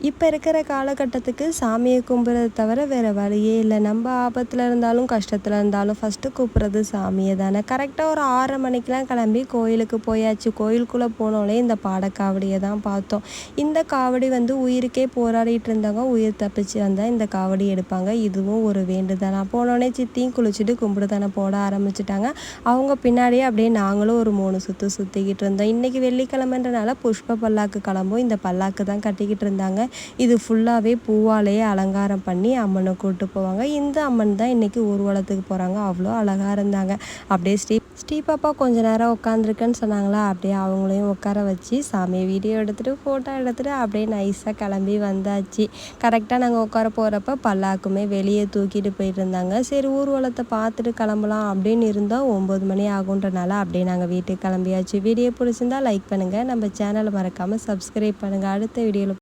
இப்போ இருக்கிற காலகட்டத்துக்கு சாமியை கும்பிட்றத தவிர வேறு வழியே இல்லை. நம்ம ஆபத்தில் இருந்தாலும் கஷ்டத்தில் இருந்தாலும் ஃபஸ்ட்டு கூப்பிட்றது சாமியை தானே. கரெக்டாக ஒரு ஆறரை மணிக்கெலாம் கிளம்பி கோயிலுக்கு போயாச்சு. கோயிலுக்குள்ளே போனோடனே இந்த பாடக்காவடியை தான் பார்த்தோம். இந்த காவடி வந்து உயிருக்கே போராடிட்டு இருந்தவங்க உயிர் தப்பிச்சு வந்தால் இந்த காவடி எடுப்பாங்க. இதுவும் ஒரு வேண்டுதானா போனோடனே சித்தியும் குளிச்சுட்டு கும்பிடு தானே போட ஆரம்பிச்சிட்டாங்க. அவங்க பின்னாடியே அப்படியே நாங்களும் ஒரு மூணு சுற்று சுற்றிக்கிட்டு இருந்தோம். இன்றைக்கி வெள்ளிக்கிழமைன்றனால புஷ்ப பல்லாக்கு கிளம்பும். இந்த பல்லாக்கு தான் கட்டிக்கிட்டு இருந்தாங்க. இது ஃபுல்லாகவே பூவாலேயே அலங்காரம் பண்ணி அம்மனை கூப்பிட்டு போவாங்க. இந்த அம்மன் தான் இன்றைக்கி ஊர்வலத்துக்கு போகிறாங்க அவ்வளோ அழகாக இருந்தாங்க. அப்படியே ஸ்ரீ ஸ்ரீ பாப்பா கொஞ்ச நேரம் உட்காந்துருக்குன்னு சொன்னாங்களா? அப்படியே அவங்களையும் உட்கார வச்சு சாமியை வீடியோ எடுத்துகிட்டு ஃபோட்டோ எடுத்துகிட்டு அப்படியே நைஸாக கிளம்பி வந்தாச்சு. கரெக்டாக நாங்கள் உட்கார போகிறப்ப பல்லாக்குமே வெளியே தூக்கிட்டு போயிட்டு இருந்தாங்க சரி ஊர்வலத்தை பார்த்துட்டு கிளம்பலாம் அப்படின்னு இருந்தால் ஒம்பது மணி ஆகுன்றனால அப்படியே நாங்கள் வீட்டுக்கு கிளம்பியாச்சு. வீடியோ பிடிச்சிருந்தா லைக் பண்ணுங்கள் நம்ம சேனலை மறக்காமல் சப்ஸ்கிரைப் பண்ணுங்கள் அடுத்த வீடியோவில்